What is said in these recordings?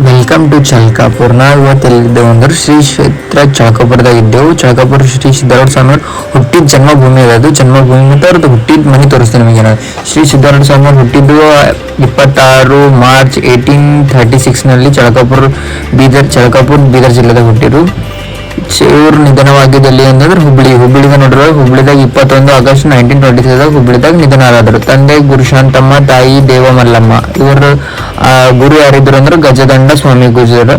Welcome to ಚಳಕಾಪುರ್ ನಾವು ಇವತ್ತು ಎಲ್ಲಿದ್ದೇವೆ ಅಂದ್ರೆ ಶ್ರೀ ಕ್ಷೇತ್ರ ಚಳಕಾಪುರದಾಗ ಇದ್ದೆವು. ಚಳಕಾಪುರ ಶ್ರೀ ಸಿದ್ಧಾರ್ಥ ಸ್ವಾಮಿ ಹುಟ್ಟಿದ ಜನ್ಮಭೂಮಿ ಅದು. ಜನ್ಮಭೂಮಿ ಮತ್ತು ಅವ್ರದ್ದು ಹುಟ್ಟಿದ ಮನೆ ತೋರಿಸ್ತೀನಿ ನಿಮಗೆ ನಾನು. ಶ್ರೀ ಸಿದ್ಧಾರ್ಥ ಸ್ವಾಮಿ ಹುಟ್ಟಿದ್ದು ಇಪ್ಪತ್ತಾರು ಮಾರ್ಚ್ ಏಯ್ಟೀನ್ ಥರ್ಟಿ ಸಿಕ್ಸ್ನಲ್ಲಿ ಚಳಕಾಪುರ ಬೀದರ್ ಚಳಕಾಪುರ್ ಬೀದರ್ ಜಿಲ್ಲೆದಾಗ ಹುಟ್ಟಿರು. ಛೆ, ಇವ್ರು ನಿಧನವಾಗಿದ್ದಲ್ಲಿ ಅಂತಂದ್ರೆ ಹುಬ್ಳಿ ಹುಬ್ಳಿಗೆ ನೋಡಿದ್ರೆ ಹುಬ್ಳಿದಾಗ ಇಪ್ಪತ್ತೊಂದು ಆಗಸ್ಟ್ ನೈನ್ಟೀನ್ ಟ್ವೆಂಟಿ ದಾಗ ಹುಬ್ಳಿದಾಗ ನಿಧನರಾದರು. ತಂದೆ ಗುರುಶಾಂತಮ್ಮ ತಾಯಿ ದೇವಮಲ್ಲಮ್ಮ. ಇವರು ಗುರು ಯಾರಿದ್ರು ಅಂದ್ರೆ ಗಜದಂಡ ಸ್ವಾಮಿ ಗುಜರು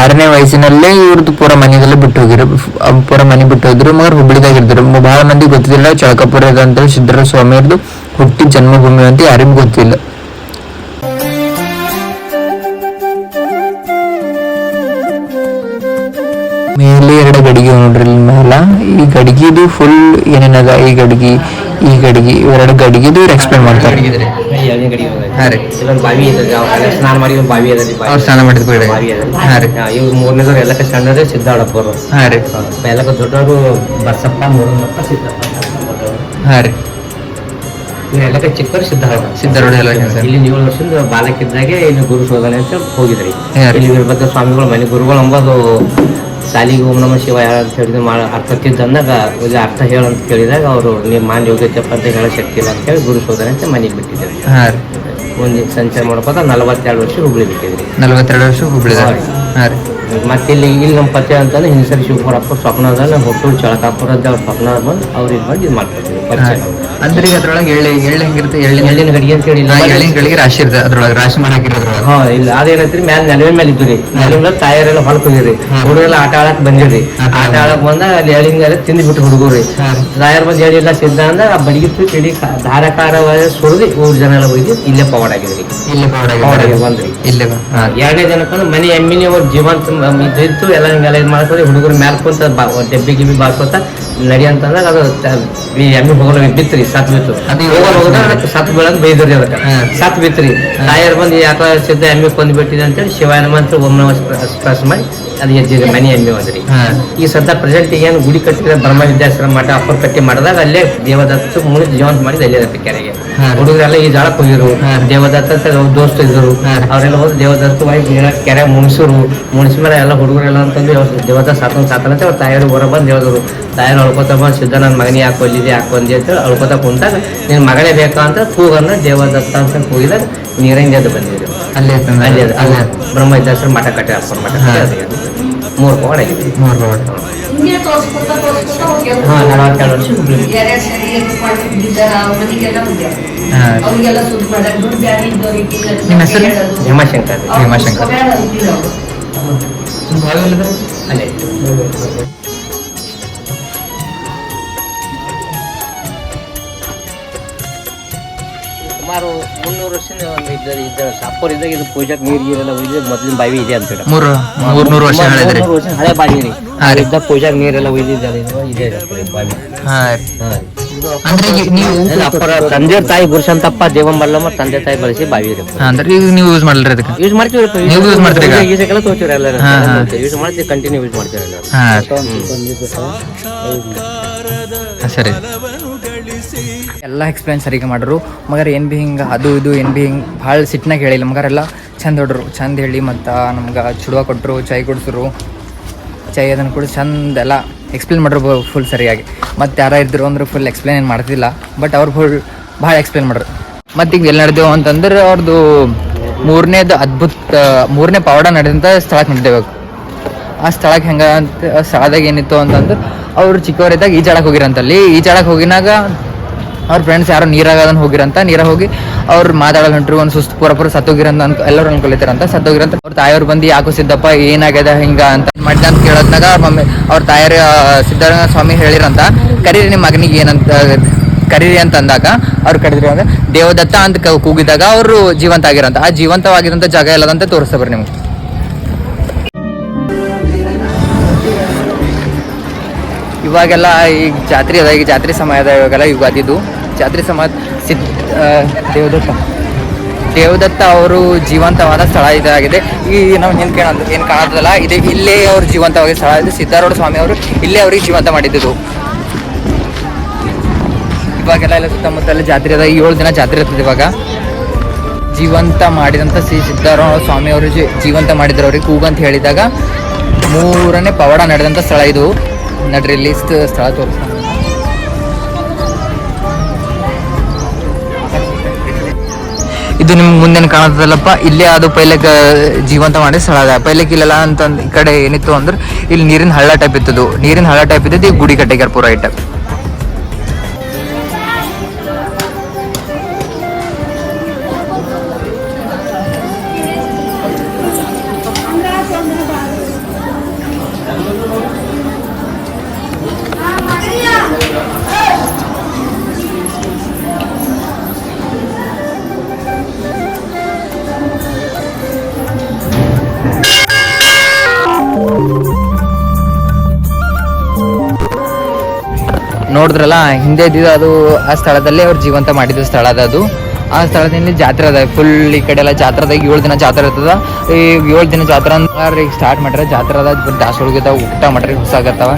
ಆರನೇ ವಯಸ್ಸಿನಲ್ಲೇ ಇವ್ರದ್ದು ಪೂರ ಮನೆಯಲ್ಲೇ ಬಿಟ್ಟು ಹೋಗಿರು ಪೂರ ಮನೆ ಬಿಟ್ಟು ಹೋದ್ರು ಮಗರ್ ಹುಬ್ಳಿದಾಗ ಇದ್ರು ಬಹಳ ಮಂದಿ ಗೊತ್ತಿಲ್ಲ ಚಳಕಪುರ ಅಂತ ಸಿದ್ದರ ಸ್ವಾಮಿಯವ್ರದ್ದು ಹುಟ್ಟಿ ಜನ್ಮಭೂಮಿ ಅಂತ ಯಾರಿಗೂ ಗೊತ್ತಿಲ್ಲ. ಮೇಲೆ ಎರಡು ಗಡಿಗೆ ನೋಡ್ರಿ ಇಲ್ಲಿ ಮೇಲೆ. ಈ ಗಡಿಗೆದು ಫುಲ್ ಏನೇನದ? ಈ ಗಡಿಗೆ ಈ ಗಡಿಗೆ. ಇವೆರಡು ಗಡಿಗೆದು ಇವ್ರು ಎಕ್ಸ್ಪ್ಲೇನ್ ಮಾಡ್ತಾರೆ. ಹಾ ರೀ. ಇಲ್ಲೊಂದು ಬಾವಿ ಇದೆ ಸ್ನಾನ ಮಾಡಿ ಒಂದು ಬಾವಿ ಅದ ಅವ್ರು ಸ್ನಾನ ಮಾಡಿದ ಕಡೆ ಬಾವಿ ಅದ ಹಾಂ ರೀ. ಇವ್ ಮೂರನೇದವ್ರು ಎಲ್ಲಕ್ಕೆ ಸಣ್ಣದೇ ಸಿದ್ದಾಳಪ್ಪರು ಹಾಂ ರೀ. ಎಲ್ಲಕ್ಕೆ ದೊಡ್ಡವರು ಬಸಪ್ಪ ಮೂರನಪ್ಪ ಸಿದ್ದಪ್ಪ ಹಾಂ ರೀ. ಎಲ್ಲಕ್ಕೆ ಚಿಕ್ಕವರು ಸಿದ್ದಾಳಪ್ಪ ಸಿದ್ಧಾರೂಢ ಎಲ್ಲ ಇಲ್ಲಿ ಏಳು ವರ್ಷದ ಬಾಲಕಿದ್ದಾಗೆ ಇಲ್ಲಿ ಗುರು ಶೋಧನೆ ಅಂತ ಹೋಗಿದ್ರಿ. ಇಲ್ಲಿ ವೀರಭದ್ರ ಸ್ವಾಮಿಗಳು ಮನೆ ಗುರುಗಳು ಅಂಬೋದು ಶಾಲಿಗೆ ಓಂ ನಮ ಶಿವ ಅಂತ ಹೇಳಿದ್ರು. ಮಾ ಅರ್ಥ ಅಂದಾಗ ಇದು ಅರ್ಥ ಹೇಳಂತ ಕೇಳಿದಾಗ ಅವರು ನೀವು ಮಾನ್ ಯೋಗ್ಯತೆಪ್ಪ ಅಂತ ಹೇಳೋ ಶಕ್ತಿ ಇಲ್ಲ ಅಂತ ಹೇಳಿ ಗುರು ಸೋದರ ಅಂತ ಮನೆಗೆ ಬಿಟ್ಟಿದ್ದೇವೆ ಒಂದು ಸಂಚಾರ ಮಾಡ್ಕೋತ ನಲವತ್ತೆರಡು ವರ್ಷ ಹುಬ್ಳಿ ಬಿಟ್ಟಿದ್ರಿ. ನಲವತ್ತೆರಡು ವರ್ಷ ಹುಬ್ಳಿ ಹಾ ಮತ್ತೆ ಇಲ್ಲಿ ಇಲ್ಲಿ ನಮ್ಮ ಪತ್ತೆ ಅಂತಂದ್ರೆ ಹಿಂಸರಿ ಶಿವಕುಮಾರಪ್ಪ ಸ್ವಪ್ನದ ನಮ್ಮ ಹೊಟ್ಟು ಚಳಕಾಪುರದ ಅವ್ರ ಸ್ವಪ್ನ ಬಂದು ಅವ್ರು ಇದು ಮಾಡಿ ಇದು ಮಾಡ್ಕೊಡ್ತೀವಿ ಪರಿಚಯ. ಅಂದ್ರೆ ಅದ್ರೊಳಗೆ ಎಳ್ಳೆ ಎಳ್ಳೆ ಹೆಂಗಿರುತ್ತೆ? ಎಳ್ಳೆ ಎಳ್ಳಿನ ಗಡಿಗೆ ಅಂತ ಹೇಳಿ. ಎಳ್ಳಿನ ಗಳಿಗೆ ರಾಶಿ ಇರ್ತದೆ ಅದ್ರೊಳಗೆ ರಾಶಿ ಮಾಡಾಕಿರೋ ಹಾಕಿರೋದ್ರೊಳಗೆ. ಹಾ ಇಲ್ಲ ಅದೇನೈತ್ರಿ ಮ್ಯಾಲ ನೆಲವೆ ಮೇಲೆ ಇದ್ದು ರೀ ನೆಲವಿನ ತಾಯರೆಲ್ಲ ಹೊಲಕ್ಕೆ ಹೋಗಿರಿ ಹುಡುಗರೆಲ್ಲ ಆಟ ಆಡಕ್ ಬಂದಿರಿ. ಆಟ ಆಡಕ್ ಬಂದ ಅಲ್ಲಿ ಎಳ್ಳಿನ ತಿಂದು ಬಿಟ್ಟು ಹುಡುಗರು. ತಾಯರ್ ಬಂದು ಹೇಳಿಲ್ಲ ಸಿದ್ಧ ಅಂದ್ರೆ ಆ ಬಡಿಗೆ ತುಟ್ಟಿ ಇಡೀ ಧಾರಕಾರ ಸುರಿದು ಊರ್ ಜನ ಎಲ್ಲ ಹೋಗಿ ಇಲ್ಲೇ ಪವಾಡ ಆಗಿದ್ರಿ. ಇಲ್ಲೇ ಪವಾಡ ಆಗಿ ಬಂದ್ರಿ. ಇಲ್ಲೇ. ಎರಡನೇ ಜನಕ್ಕೆ ಮನೆ ಎಮ್ಮಿನಿ ಅವ್ರ ಜೀವಂತ ಇದ್ದಿತ್ತು ಎಲ್ಲ ಹಿಂಗೆಲ್ಲ ಇದು ಮಾಡ್ಕೊಂಡು ಹುಡುಗರು ಮ್ಯಾಲ್ಕೊಂತ ಬಾ- ಡಬ್ಬಿ ಗಿಬ್ಬಿ ಬಾರ್ಕೊತ ನಡಿ ಅಂತಂದಾಗ ಅದು ಎಮ್ಮಿ ಹೋಗಲು ಬಿತ್ರಿ ಸತ್ ಬಿತ್ತು. ಸತ್ ಬೀಳಂತ ಬೈದ್ರಿ ಅದಕ್ಕೆ. ಸತ್ ಬಿತ್ರಿ. ತಾಯರ್ ಬಂದು ಯಾಕ ಸಿದ್ಧ ಎಮ್ಮಿ ಕೊಂದು ಬಿಟ್ಟಿದೆ ಅಂತೇಳಿ ಶಿವಾಯನ ಮಂತ್ರ ಒಮ್ಮೆ ಸ್ಪ್ರೆಸ್ ಸ್ಪರ್ಶ ಮಾಡಿ ಅದು ಎದ್ದಿದೆ ಮನೆ ಎಮ್ಮಿ ಒಂದ್ರಿ ಹಾ ಈ ಸದ್ಯ ಪ್ರೆಸೆಂಟ್ ಏನು ಗುಡಿ ಕಟ್ಟಿದ್ರೆ ಬ್ರಹ್ಮ ವಿದ್ಯಾಶ್ರಮ ಮಠ ಅಪ್ಪರ್ ಕಟ್ಟಿ ಮಾಡಿದಾಗ ಅಲ್ಲೇ ದೇವದತ್ತ ಮುಳಿ ಜೀವಂತ ಮಾಡಿದ ಅಲ್ಲೇ ಇರುತ್ತೆ ಕೆರೆಗೆ. ಹುಡುಗರೆಲ್ಲ ಈ ಜಾಳ ಹೋಗಿರು ದೇವದತ್ತ ಅಂತ ದೋಸ್ತ ಇದ್ರು. ಅವರೆಲ್ಲ ಹೋಗಿ ದೇವದತ್ತ ಹೋಗಿ ಕೆರೆ ಮುಣಿಸರು. ಮುಣಿಸ ಮೇಲೆ ಎಲ್ಲ ಹುಡುಗರೆಲ್ಲ ಅಂತಂದು ದೇವದ ದೇವದತ್ತ ಸಾತನ ಸಾತನ ಅಂತ ಅವ್ರ ತಾಯರು ಹೊರ ಬಂದು ಹೇಳಿದ್ರು. ತಾಯಿ ಅಳ್ಕೊತ ಬಂದು ಸಿದ್ಧ ನನ್ನ ಮಗನಿಗೆ ಯಾಕೆ ಒಲ್ಲಿದೆ ಯಾಕೆ ಬಂದಿ ಅಂತೇಳಿ ಅಳ್ಕೊತ ಕುಂತಾಗ ನಿನ್ನ ಮಗಳೇ ಬೇಕಾ ಅಂತ ಕೂಗನ್ನ ದೇವದತ್ತ ಅಂತ ಕೂಗಿದಾಗ ನೀರಂಗೆ ಅದು ಬಂದಿದ್ರು. ಅಲ್ಲೇ. ಅಲ್ಲಿ ಅದು- ಅಲ್ಲೇ. ಬ್ರಹ್ಮ ವಿದ್ಯಾಶ್ರಮ ಮಠ ಕಟ್ಟಿ ಅಪ್ಪರ ಮಠ. ಮೂರು ಪವಾಡ ಆಗಿದೆ. ಮೂರು ಪವಾಡ. ಹಿಂಗೆ ತೋರ್ಸ್ಕೊತಾ ತೋರ್ಸ್ಕೊತಾ ಹೋಗ್ಯಾವ. ಹಾ ನಲವತ್ತೆರಡು ವರ್ಷ ಹುಬ್ಳಿ ಎರಡ್ ಸರಿ ಎಲ್ಪ್ ಮಾಡ್ತಿದ್ದಾರ ಸುಮಾರು ಮುನ್ನೂರು ವರ್ಷದ ಒಂದು ಇದ್ದ ಇದ್ದ ಸಾಪೂರ್ ಇದ್ದಾಗ ಇದು ಪೂಜಾಕ್ ನೀರು ಗೀರೆಲ್ಲ ಒಯ್ದು ಮೊದ್ಲಿನ ಬಾವಿ ಇದೆ ಅಂತ ಹೇಳಿ. ಮೂರು ಮೂರ್ನೂರು ವರ್ಷ ಹೇಳಿದ್ರಿ. ಮೂರ್ನೂರು ವರ್ಷ ಹಳೆ ಬಾವಿ ರೀ. ಇದ್ದ ಪೂಜಾಕ್ ನೀರೆಲ್ಲ ಒಯ್ದಿದ್ದಲ್ಲ ಇದು ಬಾವಿ. ಹಾ. ಅಂದ್ರೆ ಈಗ ನೀವು ಅಪ್ಪರ ತಂದೆ ತಾಯಿ ಗುರುಶಂತಪ್ಪ ದೇವಂಬಲ್ಲಮ್ಮ ತಂದೆ ತಾಯಿ ಬಳಸಿ ಬಾವಿ ರೀ ಅಂದ್ರೆ ಈಗ ನೀವು ಯೂಸ್ ಮಾಡಲ್ರಿ ಅದಕ್ಕೆ? ಯೂಸ್ ಮಾಡ್ತೀವಿ ನೀವು ಯೂಸ್ ಮಾಡ್ತೀರಿ ಈಗ? ಈಸಕ್ಕೆಲ್ಲ ತೋತೀವಿ ಎಲ್ಲರೂ. ಹಾ, ಹಾ. ಯೂಸ್ ಮಾಡ್ತೀವಿ ಕಂಟಿನ್ಯೂ ಯೂಸ್ ಮಾಡ್ತೀವಿ ಎಲ್ಲರೂ. ಸರಿ. ಎಲ್ಲ ಎಕ್ಸ್ಪ್ಲೇನ್ ಸರಿಗೆ ಮಾಡ್ರು ಮಗರ್ ಏನು ಭೀ ಹಿಂಗೆ ಅದು ಇದು ಏನು ಭೀ ಹಿಂಗೆ ಭಾಳ ಸಿಟ್ನಾಗ ಹೇಳಿಲ್ಲ. ಮಗರ್ ಎಲ್ಲ ಚಂದ ಹೊಡ್ರು. ಚಂದ ಹೇಳಿ ಮತ್ತು ನಮ್ಗೆ ಚುಡುವ ಕೊಟ್ಟರು ಚೈ ಕೊಡ್ಸಿರು. ಚೈ ಅದನ್ನು ಕೂಡ ಚಂದ ಎಲ್ಲ ಎಕ್ಸ್ಪ್ಲೇನ್ ಮಾಡ್ರು ಫುಲ್ ಸರಿಯಾಗಿ. ಮತ್ತು ಯಾರ ಇದ್ರು ಅಂದ್ರೆ ಫುಲ್ ಎಕ್ಸ್ಪ್ಲೇನ್ ಏನು ಮಾಡ್ತಿಲ್ಲ ಬಟ್ ಅವ್ರು ಫುಲ್ ಭಾಳ ಎಕ್ಸ್ಪ್ಲೇನ್ ಮಾಡ್ರು. ಮತ್ತು ಈಗ ಎಲ್ಲಿ ನಡೆದೇವು ಅಂತಂದ್ರೆ ಅವ್ರದ್ದು ಮೂರನೇದು ಅದ್ಭುತ, ಮೂರನೇ ಪವಾಡ ನಡೆದಂಥ ಸ್ಥಳಕ್ಕೆ ನಡೆದೇವು ಆ ಸ್ಥಳಕ್ಕೆ ಹೆಂಗೆ ಅಂತ ಸ್ಥಳದಾಗ ಏನಿತ್ತು ಅಂತಂದ್ರೆ ಅವ್ರು ಚಿಕ್ಕವರಿದ್ದಾಗ ಈಜಾಡಕ್ಕೆ ಹೋಗಿರಂತಲ್ಲಿ. ಈಜಾಡಕ್ಕೆ ಹೋಗಿನಾಗ ಅವ್ರ ಫ್ರೆಂಡ್ಸ್ ಯಾರೋ ನೀರಾಗ ಹೋಗಿರಂತ, ನೀರಾಗ ಹೋಗಿ ಅವ್ರು ಮಾತಾಡೋದು ಹೊಂಟ್ರು ಒಂದು ಸುಸ್ತು ಪೂರ ಪೂರ ಸತ್ತೋಗಿರಂತ ಅನ್ಕೊ ಎಲ್ಲರೂ ಅನ್ಕೊಳಿತಾರಂತ ಸತ್ತೋಗಿರಂತ ಅವ್ರ ತಾಯಿಯವ್ರು ಬಂದು, ಯಾಕೋ ಸಿದ್ದಪ್ಪ, ಏನಾಗ್ಯದ ಹಿಂಗ? ಅಂತ ಮಾಡಿದ ಅಂತ ಕೇಳೋದ್ನಾಗ ಅವ್ರ ಮಮ್ಮಿ, ಅವ್ರ ತಾಯರ ಸಿದ್ದರಾಮ ಸ್ವಾಮಿ ಹೇಳಿರಂತ. ಕರೀರಿ ನಿಮ್ಮ ಮಗನಿಗೆ ಏನಂತ, ಕರೀರಿ ಅಂತ ಅಂದಾಗ, ಅವ್ರು ಕರೆದ್ರು ಅಂದ್ರೆ, ದೇವದತ್ತ ಅಂತ ಕೂಗಿದಾಗ ಅವರು ಜೀವಂತ ಆಗಿರಂತ. ಆ ಜೀವಂತವಾಗಿರಂತ ಜಾಗ ಎಲ್ಲದಂತ ತೋರಿಸ್ತಾರೆ ನಿಮ್ಗೆ. ಇವಾಗೆಲ್ಲ ಈಗ ಜಾತ್ರೆ ಅದ ಈಗ ಜಾತ್ರೆ ಸಮಯ ಅದ ಇವಾಗೆಲ್ಲ ಯುಗಾದಿದು. ಜಾತ್ರೆ ಸಮಾಜ ಸಿದ್ ದೇವದತ್ತ. ದೇವದತ್ತ ಅವರು ಜೀವಂತವಾದ ಸ್ಥಳ ಇದಾಗಿದೆ. ಈ ನಾವು ಏನು ಕೇಳ, ಏನು ಕಾಣೋದಲ್ಲ ಇದೆ ಇಲ್ಲೇ ಅವರು ಜೀವಂತವಾಗಿ ಸ್ಥಳ ಇದೆ. ಸಿದ್ಧಾರೂಢ ಸ್ವಾಮಿ ಅವರು ಇಲ್ಲೇ ಅವ್ರಿಗೆ ಜೀವಂತ ಮಾಡಿದ್ದು. ಇವಾಗೆಲ್ಲ ಎಲ್ಲ ಸುತ್ತಮುತ್ತಲ ಜಾತ್ರೆ ಅದ. ಏಳು ದಿನ ಜಾತ್ರೆ ಇರ್ತದೆ ಇವಾಗ. ಜೀವಂತ ಮಾಡಿದಂಥ ಶ್ರೀ ಸಿದ್ಧಾರೂಢ ಸ್ವಾಮಿ ಅವರು ಜೀವಂತ ಮಾಡಿದ್ರು ಅವ್ರಿಗೆ. ಕೂಗು ಅಂತ ಹೇಳಿದಾಗ ಮೂರನೇ ಪವಾಡ ನಡೆದಂಥ ಸ್ಥಳ ಇದು. ನಡ್ರಿ, ಇಲ್ಲಿ ಸ್ಥಳ ತೋರಿಸ್ತಾನೆ. ಇದು ನಿಮ್ಗೆ ಮುಂದೆ ಕಾಣತ್ತದಲ್ಲಪ್ಪ? ಇಲ್ಲೇ ಅದು ಪೈಲಕ್ ಜೀವಂತ ಮಾಡಿ ಸ್ಥಳ ಅದ ಪೈಲಕ್ ಇಲ್ಲೆಲ್ಲ ಅಂತ ಈ ಕಡೆ ಏನಿತ್ತು ಅಂದ್ರೆ, ಇಲ್ಲಿ ನೀರಿನ ಹಳ್ಳ ಟೈಪ್ ಇತ್ತದು. ನೀರಿನ ಹಳ್ಳ ಟೈಪ್ ಇದ್ದದ್ದು ಈ ಗುಡಿ ಕಟ್ಟಿಗ್ಯಾರ ಪೂರ ಇಟ್ಟ ನೋಡಿದ್ರಲ್ಲ, ಹಿಂದೆ ಇದ್ದಿದ್ದು ಅದು ಆ ಸ್ಥಳದಲ್ಲೇ ಅವ್ರು ಜೀವಂತ ಮಾಡಿದ ಸ್ಥಳ ಅದ ಅದು. ಆ ಸ್ಥಳದಲ್ಲಿ ಜಾತ್ರೆ ಅದ ಫುಲ್ ಈ ಕಡೆ ಎಲ್ಲ ಜಾತ್ರೆದಾಗ ಏಳು ದಿನ ಜಾತ್ರೆ ಇರ್ತದ. ಈ ಏಳು ದಿನ ಜಾತ್ರೆ ಅಂದ್ರೆ ಈಗ ಸ್ಟಾರ್ಟ್ ಮಾಡ್ರೆ ಜಾತ್ರೆ ಅದ ದಾಸೋಳಿಗೆ ಊಟ ಮಾಡ್ರಿ ಹೊಸ ಆಗತ್ತವ.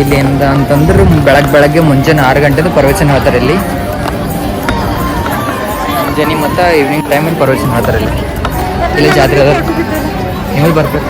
ಇಲ್ಲಿ ಏನದ ಅಂತಂದ್ರೆ ಬೆಳಗ್ಗೆ ಬೆಳಗ್ಗೆ ಮುಂಜಾನೆ ಆರು ಗಂಟೆದು ಪ್ರವಚನ ಹೇಳ್ತಾರೆ ಇಲ್ಲಿ. ಮುಂಜಾನೆ ಮತ್ತು ಈವ್ನಿಂಗ್ ಟೈಮಲ್ಲಿ ಪ್ರವಚನ ಹೇಳ್ತಾರೆ ಇಲ್ಲಿ. ಇಲ್ಲಿ ಜಾತ್ರೆ ಅದ. ನೀವು ಬರ್ಬೇಕು